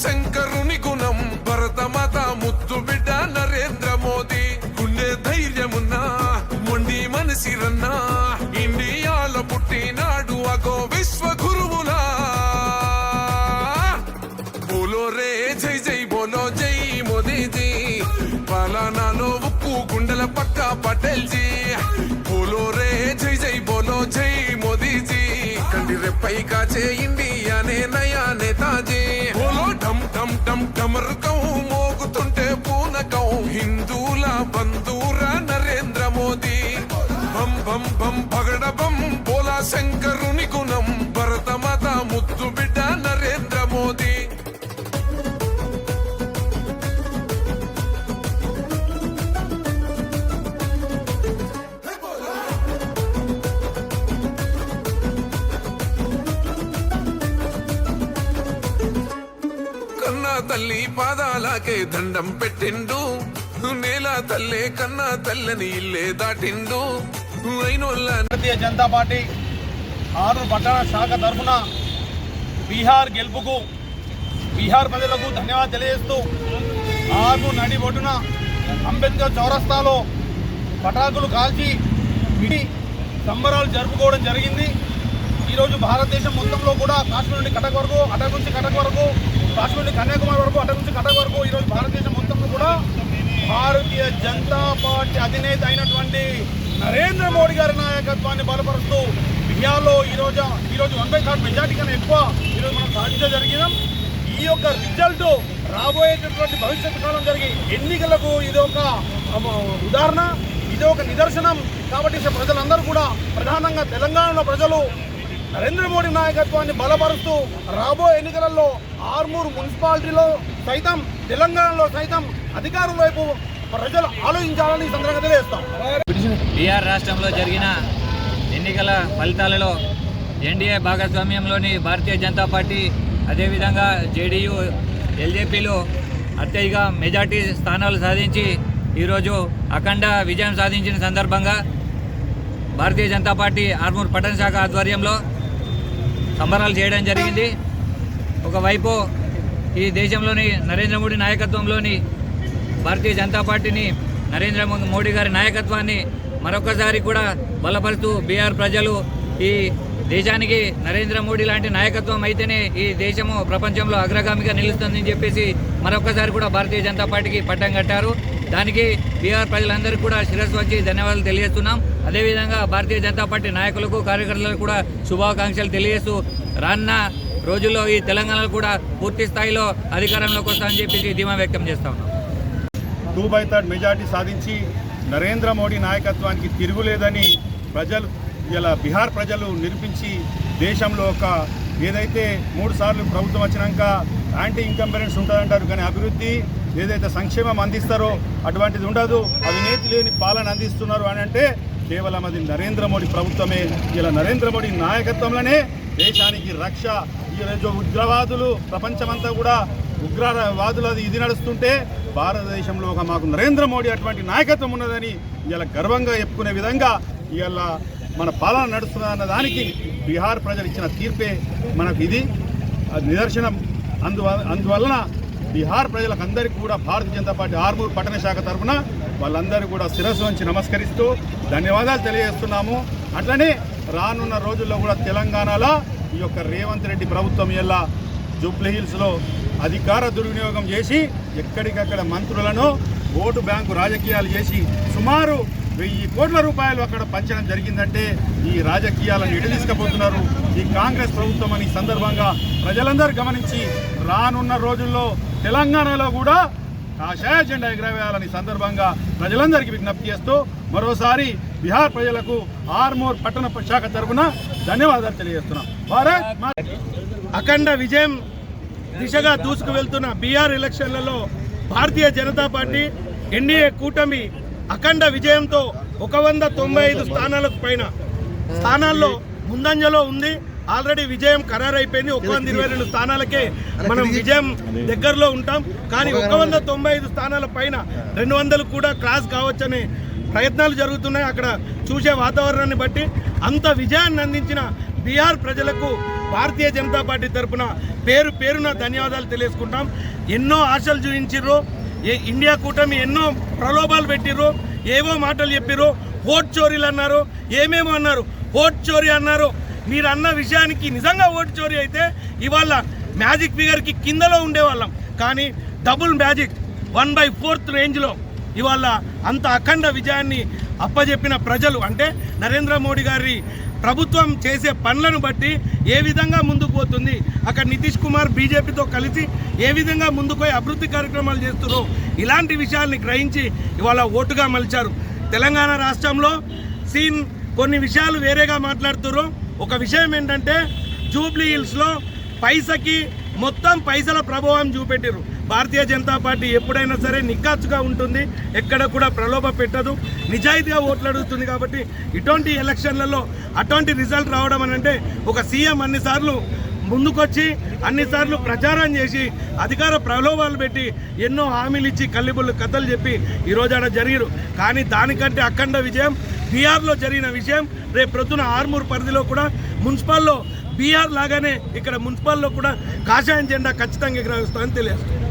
శంకరుని గుణం భరత భరతమాత ముద్దు బిడ్డ నరేంద్ర మోదీ. గుండె ధైర్యమున్నా మొండి మనసిరన్నా ఇండియాల పుట్టినాడు అగో విశ్వ గురువులా బోలో రే జై జై బోలో జై మోదీజీ. పలానాలో ఉప్పు గుండెల పక్క పటేల్ జీ బోలో రే జై జై బోలో జై మోదీజీ. కండి రెప్పై కాచే ఇండియానే నయా నేతాజీ ఢమ్ మోగుతుంటే పూనకం. హిందూల బంధూర నరేంద్ర మోదీ. బం బం బం పగడ బం బోలా శంకర్. తల్లి పాదాలకే దండం పెట్టిండు. నేల తల్లే కన్నా తల్లని ఇల్లే దాటిండు. భారతీయ జనతా పార్టీ ఆరు పట్టణ శాఖ తరఫున బీహార్ గెలుపుకు బీహార్ ప్రజలకు ధన్యవాదాలు తెలియజేస్తూ ఆరు నడి ఒడ్డున అంబేద్కర్ చౌరస్తాలో పటాకులు కాల్చి విడి సంబరాలు జరుపుకోవడం జరిగింది. ఈరోజు భారతదేశం మొత్తంలో కూడా కాశ్మీర్ నుండి కటక్ వరకు అటక్ నుంచి కటక్ వరకు కాశ్మీర్ కన్యాకుమారి వరకు అటు నుంచి కటక్ వరకు ఈరోజు భారతదేశం మొత్తంలో కూడా భారతీయ జనతా పార్టీ అధినేత అయినటువంటి నరేంద్ర మోడీ గారి నాయకత్వాన్ని బలపరుస్తూ బిహార్లో ఈరోజు ఈరోజు వన్ బై థర్డ్ మెజార్టీ కన్నా ఎక్కువ ఈరోజు మనం సాధించడం జరిగినాం ఈ యొక్క రిజల్ట్ రాబోయేటటువంటి భవిష్యత్తు కాలం జరిగే ఎన్నికలకు ఇది ఒక ఉదాహరణ ఇది ఒక నిదర్శనం. కాబట్టి ప్రజలందరూ కూడా ప్రధానంగా తెలంగాణలో ప్రజలు నరేంద్ర మోడీ నాయకత్వాన్ని బలపరుస్తూ రాబోయే ఎన్నికలలో ఆర్మూర్ మున్సిపాలిటీలో సైతం తెలంగాణలో సైతం అధికారం వైపు ప్రజలు ఆలోచించాలని సందర్భంగా తెలియజేస్తాం. బీహార్ రాష్ట్రంలో జరిగిన ఎన్నికల ఫలితాలలో ఎన్డీఏ భాగస్వామ్యంలోని భారతీయ జనతా పార్టీ అదేవిధంగా జేడీయూ ఎల్జేపీలు అత్యధిక మెజార్టీ స్థానాలు సాధించి ఈరోజు అఖండ విజయం సాధించిన సందర్భంగా భారతీయ జనతా పార్టీ ఆర్మూర్ పట్టణ శాఖ ఆధ్వర్యంలో సంబరాలు చేయడం జరిగింది. ఒకవైపు ఈ దేశంలోని నరేంద్ర మోడీ నాయకత్వంలోని భారతీయ జనతా పార్టీని నరేంద్ర మో- మోడీ గారి నాయకత్వాన్ని మరొకసారి కూడా బలపరుస్తూ బీహార్ ప్రజలు ఈ దేశానికి నరేంద్ర మోడీ లాంటి నాయకత్వం అయితేనే ఈ దేశము ప్రపంచంలో అగ్రగామిగా నిలుస్తుందని చెప్పేసి మరొకసారి కూడా భారతీయ జనతా పార్టీకి పట్టం కట్టారు. దానికి బీహార్ ప్రజలందరికీ కూడా శిరస్సు వచ్చి ధన్యవాదాలు తెలియజేస్తున్నాం. అదేవిధంగా భారతీయ జనతా పార్టీ నాయకులకు కార్యకర్తలకు కూడా శుభాకాంక్షలు తెలియజేస్తూ రాన్న రోజుల్లో ఈ తెలంగాణలో కూడా పూర్తి స్థాయిలో అధికారంలోకి వస్తామని చెప్పేసి ధీమా వ్యక్తం చేస్తా ఉన్నాం. టూ బై థర్డ్ మెజార్టీ సాధించి నరేంద్ర మోడీ నాయకత్వానికి తిరుగులేదని ప్రజలు ఇలా బీహార్ ప్రజలు నిరూపించి దేశంలో ఒక ఏదైతే మూడు సార్లు ప్రభుత్వం వచ్చినాక యాంటీ ఇన్కంబరెన్స్ ఉంటుందంటారు కానీ అభివృద్ధి ఏదైతే సంక్షేమం అందిస్తారో అటువంటిది ఉండదు. అవినీతి లేని పాలన అందిస్తున్నారు అని అంటే కేవలం అది నరేంద్ర మోడీ ప్రభుత్వమే. ఇలా నరేంద్ర మోడీ నాయకత్వంలోనే దేశానికి రక్ష ఈరోజు ఉగ్రవాదులు ప్రపంచమంతా కూడా ఉగ్రవాదులు అది ఇది నడుస్తుంటే భారతదేశంలో ఒక మాకు నరేంద్ర మోడీ అటువంటి నాయకత్వం ఉన్నదని ఇలా గర్వంగా చెప్పుకునే విధంగా ఇవాళ మన పాలన నడుస్తుందన్న దానికి బీహార్ ప్రజలు ఇచ్చిన తీర్పే మనకు ఇది. నిదర్శనం. అందువల్ల అందువలన బీహార్ ప్రజలకు అందరికీ కూడా భారతీయ జనతా పార్టీ ఆర్మూర్ పట్టణ శాఖ తరఫున వాళ్ళందరూ కూడా శిరస్సు వంచి నమస్కరిస్తూ ధన్యవాదాలు తెలియజేస్తున్నాము. అట్లనే రానున్న రోజుల్లో కూడా తెలంగాణలో ఈ యొక్క రేవంత్ రెడ్డి ప్రభుత్వం ఎలా జూబ్లీ హిల్స్లో అధికార దుర్వినియోగం చేసి ఎక్కడికక్కడ మంత్రులను ఓటు బ్యాంకు రాజకీయాలు చేసి సుమారు వెయ్యి కోట్ల రూపాయలు అక్కడ పంచడం జరిగిందంటే ఈ రాజకీయాలను ఎటు తీసుకుపోతున్నారు? ఈ కాంగ్రెస్ ప్రభుత్వం అని సందర్భంగా ప్రజలందరూ గమనించి రానున్న రోజుల్లో తెలంగాణలో కూడా కాషాయ జెండా ఎగరవేయాలని సందర్భంగా ప్రజలందరికీ విజ్ఞప్తి చేస్తూ మరోసారి బీహార్ ప్రజలకు ఆర్మూర్ పట్టణ శాఖ తరఫున ధన్యవాదాలు తెలియజేస్తున్నాం. భారత్ అఖండ విజయం దిశగా దూసుకు వెళ్తున్న బీహార్ ఎలక్షన్లలో భారతీయ జనతా పార్టీ ఎన్డీఏ కూటమి అఖండ విజయంతో ఒక వంద తొంభై ఐదు స్థానాలకు పైన. స్థానాల్లో ముందంజలో ఉంది. ఆల్రెడీ విజయం ఖరారైపోయింది. ఒక వంద ఇరవై రెండు స్థానాలకే మనం విజయం దగ్గరలో ఉంటాం. కానీ ఒక వంద తొంభై ఐదు స్థానాల పైన రెండు వందలు కూడా క్రాస్ కావచ్చనే ప్రయత్నాలు జరుగుతున్నాయి. అక్కడ చూసే వాతావరణాన్ని బట్టి అంత విజయాన్ని అందించిన బీహార్ ప్రజలకు భారతీయ జనతా పార్టీ తరఫున పేరు పేరున ధన్యవాదాలు తెలియజేసుకుంటాం ఎన్నో ఆశలు చూపించిర్రు. ఏ ఇండియా కూటమి ఎన్నో ప్రలోభాలు పెట్టిర్రు. ఏవో మాటలు చెప్పిర్రు. ఓట్ చోరీలు అన్నారు. ఏమేమో అన్నారు. ఓట్ చోరీ అన్నారు. మీరు అన్న విషయానికి నిజంగా ఓటు చోరీ అయితే ఇవాళ మ్యాజిక్ ఫిగర్కి కిందలో ఉండేవాళ్ళం. కానీ double magic one by fourth రేంజ్లో ఇవాళ అంత అఖండ విజయాన్ని అప్పజెప్పిన ప్రజలు అంటే నరేంద్ర మోడీ గారి ప్రభుత్వం చేసే పనులను బట్టి ఏ విధంగా ముందుకు పోతుంది అక్కడ నితీష్ కుమార్ బీజేపీతో కలిసి ఏ విధంగా ముందుకు అభివృద్ధి కార్యక్రమాలు చేస్తున్నారో ఇలాంటి విషయాల్ని గ్రహించి ఇవాళ ఓటుగా మలిచారు. తెలంగాణ రాష్ట్రంలో సీన్ కొన్ని విషయాలు వేరేగా మాట్లాడుతున్నారు ఒక విషయం ఏంటంటే జూబ్లీ హిల్స్లో పైసకి మొత్తం పైసల ప్రభావం చూపెట్టారు భారతీయ జనతా పార్టీ ఎప్పుడైనా సరే నిక్కాచుగా ఉంటుంది ఎక్కడ కూడా ప్రలోభ పెట్టదు. నిజాయితీగా ఓట్లు అడుగుతుంది కాబట్టి ఇటువంటి ఎలక్షన్లలో అటువంటి రిజల్ట్ రావడం అని అంటే ఒక సీఎం అన్నిసార్లు ముందుకొచ్చి అన్నిసార్లు ప్రచారం చేసి అధికార ప్రలోభాలు పెట్టి ఎన్నో హామీలు ఇచ్చి కల్లిబుల్లు కథలు చెప్పి ఈరోజు ఆడ జరిగారు కానీ దానికంటే అఖండ విజయం బీహార్లో జరిగిన విషయం రేపు ప్రొద్దున ఆర్మూర్ పరిధిలో కూడా మున్సిపల్లో బీహార్ లాగానే ఇక్కడ మున్సిపల్లో కూడా కాషాయం జెండా ఖచ్చితంగా ఎగరవేస్తామని తెలియజేస్తుంది